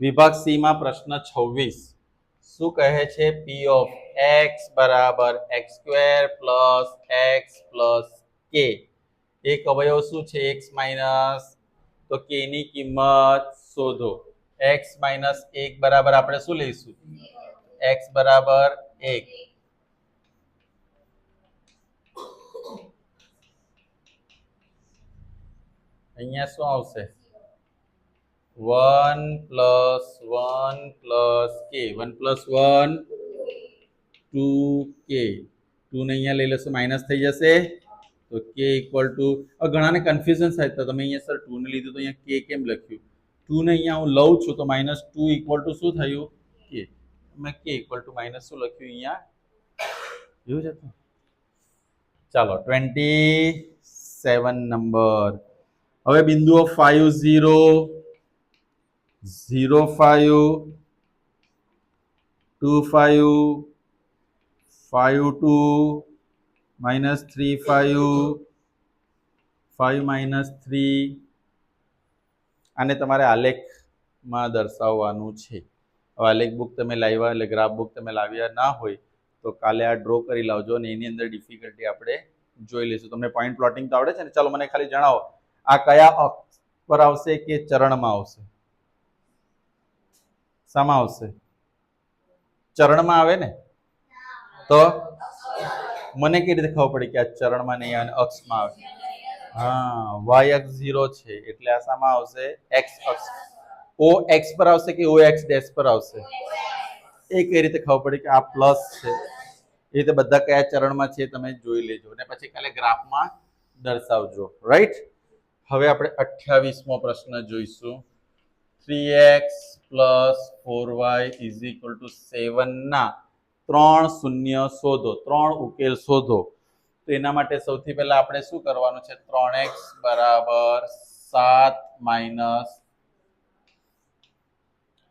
વિભાગ સીમાં પ્રશ્ન છવ્વીસ. શું કહે છે પી ઓફ એક્સ બરાબર x square plus x plus કે એક અવયવ શું છે? એક્સ માઇનસ તો કે ની કિંમત શોધો. એક્સ માઇનસ એક બરાબર આપણે શું લઈશું? એક્સ બરાબર એક. અહીંયા શું આવશે? વન પ્લસ વન પ્લસ કે વન પ્લસ વન ટુ કે ટુ ને અહીંયા લઈ લેશો માઇનસ થઈ જશે. તો કે ઇક્વલ ટુ ઘણાને કન્ફ્યુઝન થાય તો તમે અહીંયા સર ટુને લીધું તો અહીંયા કે કેમ લખ્યું? ટુને અહીંયા હું લઉં છું તો માઇનસ ટુ ઇક્વલ ટુ શું થયું? કે મેં કે ઇક્વલ ટુ માઇનસ શું લખ્યું અહીંયા? એવું છે? ચાલો ટ્વેન્ટી સેવન નંબર હવે બિંદુઓ five zero zero five two five five two minus three five five minus three. આને તમારે આલેખમાં દર્શાવવાનું છે. હવે આલેખ બુક તમે લાવ્યા એટલે ગ્રાફ બુક તમે લાવ્યા ના હોય તો કાલે આ ડ્રો કરી લાવજો અને એની અંદર ડિફિકલ્ટી આપણે જોઈ લઈશું. તમને પોઈન્ટ પ્લોટિંગ તો આવડે છે ને? ચાલો મને ખાલી જણાવો, આ કયા અક્ષ પર આવશે કે ચરણમાં આવશે? શામાં આવશે? ચરણમાં આવે ને? તો? મને કેવી રીતે ખબર પડી કે આ ચરણમાં નહીં અને અક્ષમાં આવે? હા, વાય અક્ષ ઝીરો છે, એટલે આ શામાં આવશે એક્સ અક્ષ. ઓ એક્સ પર આવશે કે ઓ એક્સ ડેશ પર આવશે? એ કઈ રીતે ખબર પડી કે આ પ્લસ છે? એ રીતે બધા કયા ચરણમાં છે તમે જોઈ લેજો અને પછી કાલે ગ્રાફમાં દર્શાવજો. રાઈટ હવે આપણે અઠ્યાવીસમો પ્રશ્ન જોઈશું. Three x plus four y is equal to સેવનના ત્રણ શૂન્ય શોધો, ત્રણ ઉકેલ શોધો. તો એના માટે સૌથી પહેલા આપણે શું કરવાનું છે? ત્રણ એક્સ બરાબર સાત માઇનસ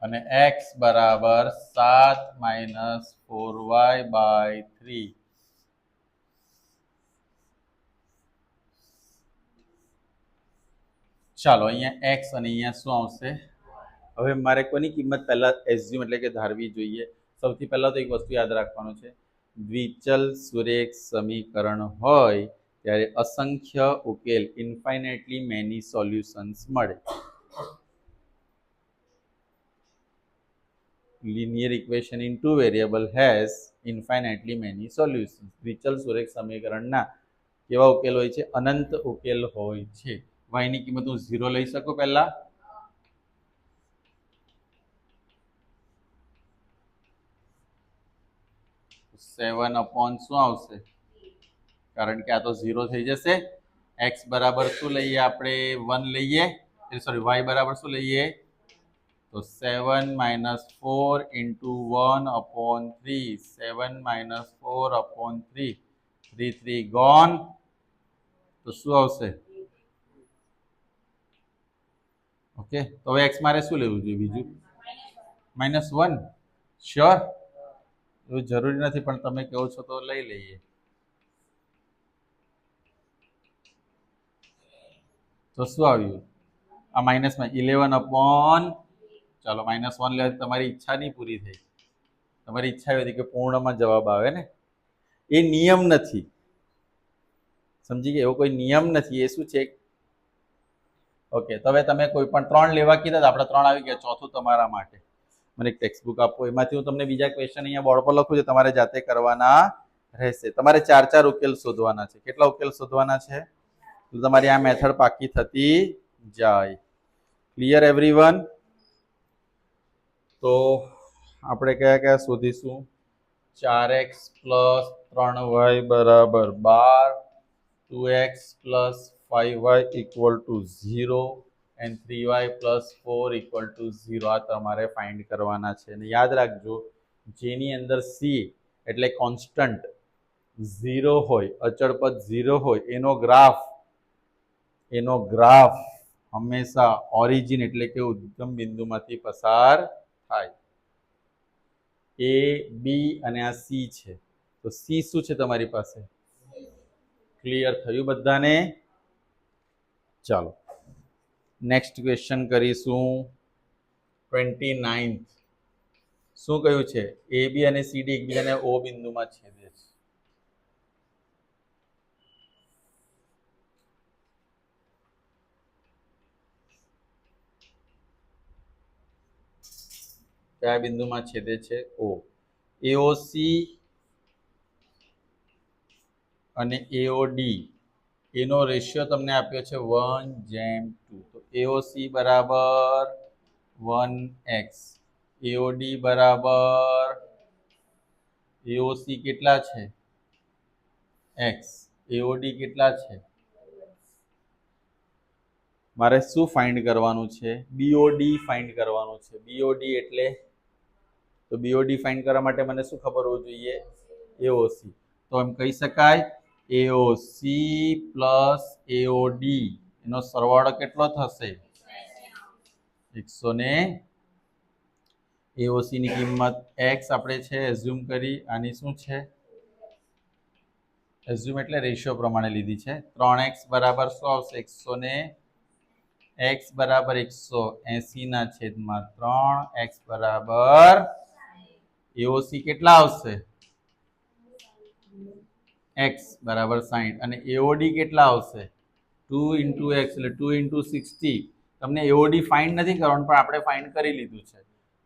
અને એક્સ બરાબર સાત minus four y by three ચાલો, અહીંયા એક્સ અને અહીંયા શું આવશે? હવે મારે કોની કિંમત પહેલાં એઝ્યુમ એટલે કે ધારવી જોઈએ? સૌથી પહેલાં તો એક વસ્તુ યાદ રાખવાનું છે. દ્વિચલ સુરેખ સમીકરણ હોય ત્યારે અસંખ્ય ઉકેલ ઇન્ફાઇનેટલી મેની સોલ્યુશન્સ મળે. Linear equation in two variable has infinitely many solutions. દ્વિચલ સુરેખ સમીકરણના કેવા ઉકેલ હોય છે? અનંત ઉકેલ હોય છે. વાયની કિંમત હું ઝીરો લઈ શકું પહેલા? સેવન અપોન શું આવશે કારણ કે આ તો ઝીરો થઈ જશે એક્સ બરાબર શું લઈએ આપણે વન લઈએ સોરી વાય બરાબર શું લઈએ તો seven minus four into one upon three seven minus four upon three three three gone તો શું આવશે ઓકે તો હવે એક્સ મારે શું લેવું જોઈએ બીજું માઇનસ વન શ્યોર એવું જરૂરી નથી, પણ તમે કહો છો તો લઈ લઈએ. તો શું આવ્યું? આ માઇનસમાં ઇલેવન અપોન ચાલો માઇનસ વન લેવા તમારી ઈચ્છા નહીં પૂરી થઈ. તમારી ઈચ્છા એવી હતી કે પૂર્ણમાં જવાબ આવે ને? એ નિયમ નથી. સમજી ગયા? એવો કોઈ નિયમ નથી. એ શું છે? ઓકે તો હવે તમે કોઈ પણ ત્રણ લેવા કીધા આપણે ત્રણ આવી ગયા. ચોથું તમારા માટે. મને એક ટેક્સ્ટ બુક આપો. એમાંથી હું તમને બીજા ક્વેશ્ચન અહીંયા બોર્ડ પર લખું છું. તમારે જાતે કરવાના રહેશે. તમારે ચાર ચાર ઉકેલ શોધવાના છે. કેટલા ઉકેલ શોધવાના છે? તો તમારી આ મેથડ પાકી થતી જાય. ક્લિયર એવરીવન તો આપણે કયા કયા શોધીશું? ચાર એક્સ પ્લસ ત્રણ વાય બરાબર બાર. Two x plus five y equal to zero. And three y plus four equal to zero આ તમારે ફાઇન્ડ કરવાના છે. અને યાદ રાખજો જેની અંદર સી એટલે કોન્સ્ટન્ટ ઝીરો હોય અચળ પદ ઝીરો હોય એનો ગ્રાફ એનો ગ્રાફ હંમેશા ઓરિજિન એટલે કે ઉદ્ગમ બિંદુમાંથી પસાર થાય. એ બી અને આ સી છે. તો સી શું છે તમારી પાસે? ક્લિયર થયું બધાને? ચાલો. નેક્સ્ટ ક્વેશ્ચન કરીશું. ટ્વેન્ટી નાઇન્થ શું કહ્યું છે? એ બી અને સીડી એકબીજાને ઓ બિંદુમાં છેદે છે. કયા બિંદુમાં છેદે છે? ઓ એઓસી અને એઓડી એનો રેશિયો તમને આપ્યો છે વન જેમ ટુ એઓસી બરાબર વન એક્સ. એઓડી બરાબર એઓસી કેટલા છે? એક્સ. એઓડી કેટલા છે? મારે શું ફાઇન્ડ કરવાનું છે? બીઓડી ફાઇન્ડ કરવાનું છે. બીઓડી એટલે? તો બીઓડી ફાઇન્ડ કરવા માટે મને શું ખબર હોવું જોઈએ? એઓસી તો એમ કહી શકાય એઓસી પ્લસ એઓડી એનો સરવાળો કેટલો થશે? એકસો ને એઓસી ની કિંમત એક્સ આપણે છે એઝ્યુમ કરી, આની શું છે? એઝ્યુમ એટલે રેશિયો પ્રમાણે લીધી છે. ત્રણ એક્સ બરાબર શું આવશે? એકસો ને એક્સ બરાબર એકસો એસી ના છેદમાં ત્રણ એક્સ બરાબર એઓસી કેટલા આવશે? એક્સ બરાબર સાહીઠ અને એઓડી કેટલા આવશે? ટુ ઇન્ટુ એક્સ એટલે ટુ ઇન્ટુ સિક્સટી તમને એઓડી ફાઇન્ડ નથી કરવાનું, પણ આપણે ફાઇન્ડ કરી લીધું છે.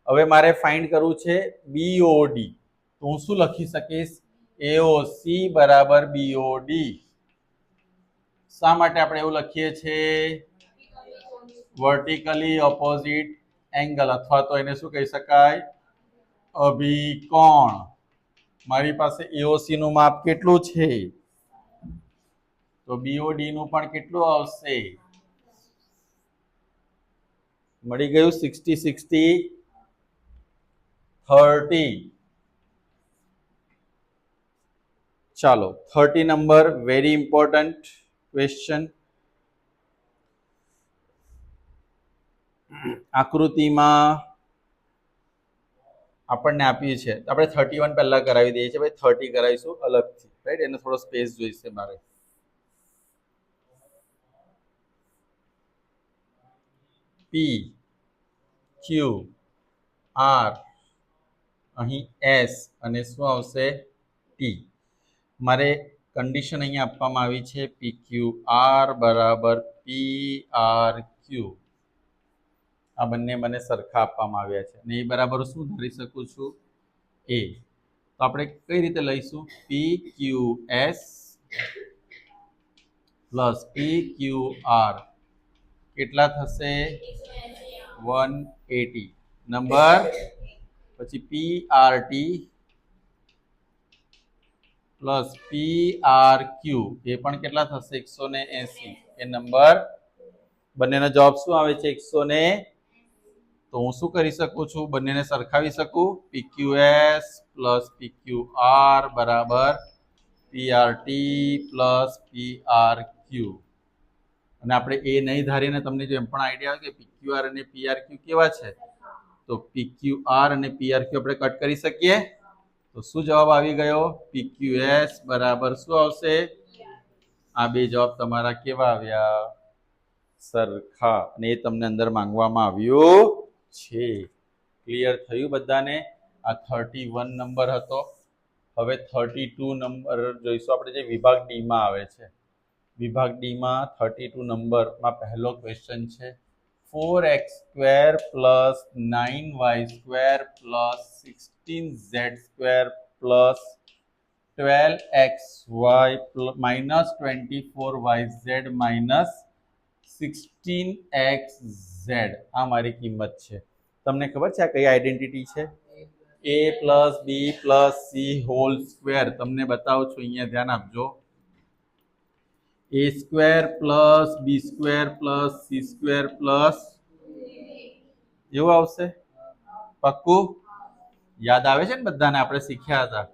હવે મારે ફાઇન્ડ કરવું છે બીઓડી તો હું શું લખી શકીશ? એઓસી બરાબર બીઓડી શા માટે આપણે એવું લખીએ છીએ વર્ટિકલી ઓપોઝિટ એંગલ અથવા તો એને શું કહી શકાય? અભિકોણ. મારી પાસે એઓસી નું માપ કેટલું છે? તો બીઓડી નું પણ કેટલું આવશે? મળી ગયું સિક્સટી સિક્સટી થર્ટી ચાલો thirty number very important question આકૃતિમાં આપણને આપ્યું છે. આપણે થર્ટી વન પહેલા કરાવી દઈએ છીએ. ભાઈ થર્ટી કરાવીશું અલગથી. રાઈટ એને થોડો સ્પેસ જોઈશે મારે. પી ક્યુ આર અહીં એસ અને શું આવશે? ટી મારે કન્ડિશન અહીંયા આપવામાં આવી છે પી ક્યુ આર બરાબર પી આર ક્યુ આ બંને મને સરખા આપવામાં આવ્યા છે. અને એ બરાબર શું ધારી શકું છું? એ તો આપણે કઈ રીતે લઈશું? P Q S plus P Q R કેટલા થશે? One eighty. નંબર? પછી P R T plus P R Q. એ પણ કેટલા થશે? એકસો ને એસી. એ નંબર? બંનેનો જવાબ શું આવે છે? એકસો ને? તો હું શું કરી શકું છું? બંનેને સરખાવી શકું? પીક્યુએસ પ્લસ પીક્યુઆર બરાબર પીઆરટી પ્લસ પીઆર ક્યુ. અને આપણે એ નહીં ધારીને તમને જો એમ પણ આઈડિયા આવે કે પીક્યુઆર અને પીઆર ક્યુ કેવા છે, તો પીક્યુઆર અને પીઆર ક્યુ આપણે કટ કરી શકીએ. તો શું જવાબ આવી ગયો? પીક્યુએસ બરાબર શું આવશે? આ બે જવાબ તમારા કેવા આવ્યા? સરખા. અને એ તમને અંદર માંગવામાં આવ્યું છે. ક્લિયર થયું બધાને? આ થર્ટી વન નંબર હતો. હવે થર્ટી ટુ નંબર જોઈશું આપણે જે વિભાગ ડીમાં આવે છે. વિભાગ ડીમાં થર્ટી ટુ નંબરમાં પહેલો ક્વેશ્ચન છે. Four x square plus nine y square plus sixteen z square plus twelve x y minus twenty four y z minus sixteen x z આ મારી કિંમત છે. તમને ખબર છે આ કઈ આઈડેન્ટિટી છે? A plus b plus c whole square તમને બતાવું છું, અહીંયા ધ્યાન આપજો. A square plus b square plus c square plus એવું આવશે? પક્કું? યાદ આવે છે ને બધાને? આપણે શીખ્યા હતા.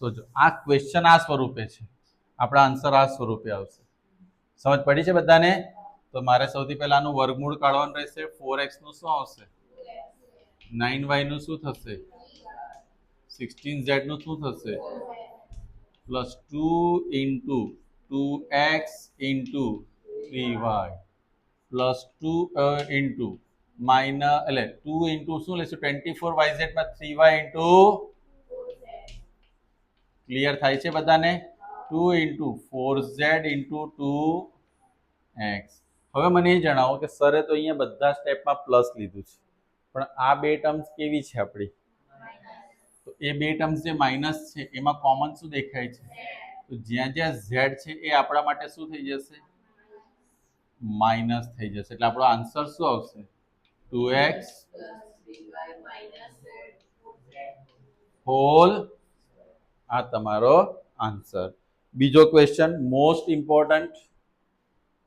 તો જો, આ ક્વેશ્ચન આ સ્વરૂપે છે. આપણા આન્સર આ સ્વરૂપે આવશે. સમજ પડી છે બધાને? તો મારે સૌથી પહેલાનું વર્ગમૂળ કાઢવાનું રહેશે. ફોર એક્સનું શું આવશે? નાઇન વાયનું શું થશે? સિક્સટીન ઝેડનું શું થશે? Plus two into two x into three y plus two into minus એટલે ટુ ઇન્ટુ શું લેશું? ટ્વેન્ટી ફોર વાય ઝેડમાં થ્રી વાય ઇન્ટુ ક્લિયર થાય છે બધાને? Two into four z into two x હવે મને એ જણાવો કે સરે તો અહીંયા બધા સ્ટેપમાં પ્લસ લીધું છે. પણ આ બે ટર્મ્સ કેવી છે આપણી? તો એ બે ટર્મ્સ જે માઇનસ છે, એમાં કોમન શું દેખાય છે? તો જ્યાં જ્યાં ઝેડ છે, એ આપણા માટે શું થઈ જશે? માઇનસ થઈ જશે. એટલે આપણો આન્સર શું આવશે? ટુ એક્સ હોલ આ તમારો આન્સર. બીજો question, most important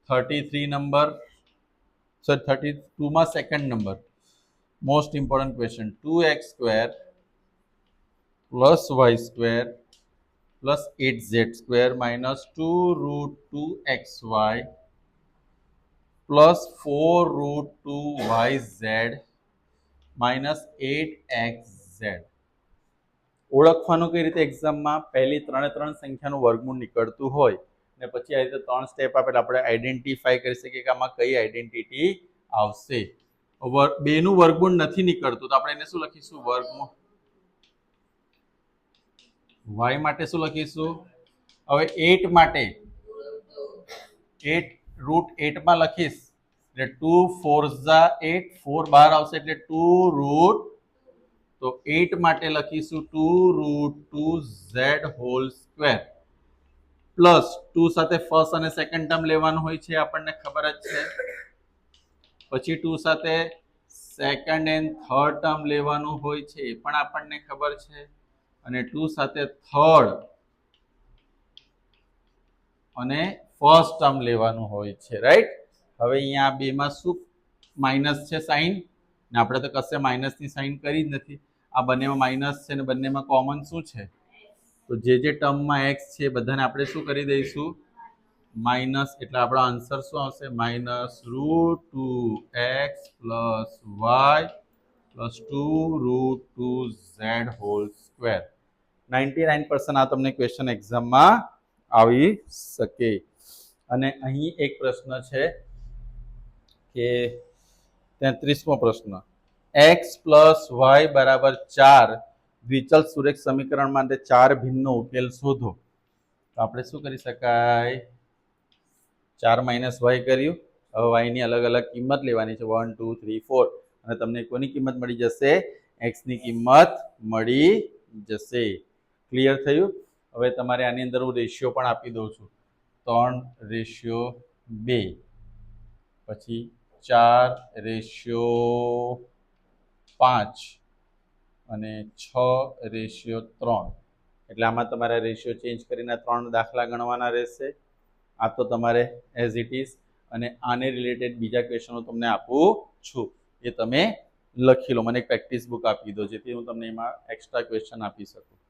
thirty three number. Sir, thirty ટુમાં second number. Most important question, two x square plus y square plus eight z square minus two root two x y plus four root two y z minus eight x z. ઓળખવાનું કઈ રીતે એક્ઝામમાં પહેલી ત્રણે ત્રણ સંખ્યાનું વર્ગમૂળ નીકળતું હોય ને પછી આ રીતે ત્રણ સ્ટેપ આપેલા, આપણે આઈડેન્ટિફાઈ કરી શકીએ કે આમાં કઈ આઈડેન્ટિટી આવશે. બેનું વર્ગમૂળ નથી નીકળતું, તો આપણે એને શું લખીશું? વર્ગમૂળ વાય માટે શું લખીશું? હવે એટ માટે એટ રૂટ એટમાં લખીશ. એટલે ટુ ફોર ઝા એટ ફોર બહાર આવશે એટલે ટુ રૂટ તો એટ માટે લખીશું two root two z whole square plus two સાથે ફર્સ્ટ અને સેકન્ડ ટર્મ લેવાનું હોય છે, આપણને ખબર જ છે. પછી ટુ સાથે સેકન્ડ એન્ડ થર્ડ ટર્મ લેવાનું હોય છે, એ પણ આપણને ખબર છે. અને ટુ સાથે થર્ડ અને ફર્સ્ટ ટર્મ લેવાનું હોય છે રાઈટ હવે અહીંયા આ બેમાં શું માઇનસ છે સાઈન ને આપણે તો કશે માઇનસની સાઇન કરી જ નથી. આ બંનેમાં માઇનસ છે ને બંનેમાં કોમન શું છે? તો જે જે ટર્મમાં એક્સ છે બધાને આપણે શું કરી દઈશું? માઇનસ, એટલે આપણો આન્સર શું આવશે? Minus root two x plus y plus two root two z whole square. Ninety nine percent આ તમને ક્વેશ્ચન એક્ઝામમાં આવી શકે. અને અહીં એક પ્રશ્ન છે કે તેત્રીસમો પ્રશ્ન. એક્સ પ્લસ વાય બરાબર ચાર દ્વિચલ સુરેખ સમીકરણ માટે ચાર ભિન્ન ઉકેલ શોધો. તો આપણે શું કરી શકાય? ચાર માઇનસ વાય કર્યું. હવે વાયની અલગ અલગ કિંમત લેવાની છે. વન ટુ થ્રી ફોર અને તમને કોની કિંમત મળી જશે? એક્સની કિંમત મળી જશે. ક્લિયર થયું. હવે તમારે આની અંદર હું રેશિયો પણ આપી દઉં છું. ત્રણ રેશિયો બે. પછી ચાર રેશિયો પાંચ. અને છ રેશિયો ત્રણ. એટલે આમાં તમારે રેશિયો ચેન્જ કરીને ત્રણ દાખલા ગણવાના રહેશે. આ તો તમારે એઝ ઇટ ઇઝ અને આને રિલેટેડ બીજા ક્વેશ્ચનો તમને આપું છું. એ તમે લખી લો. મને એક પ્રેક્ટિસ બુક આપી દો, જેથી હું તમને એમાં એક્સ્ટ્રા ક્વેશ્ચન આપી શકું.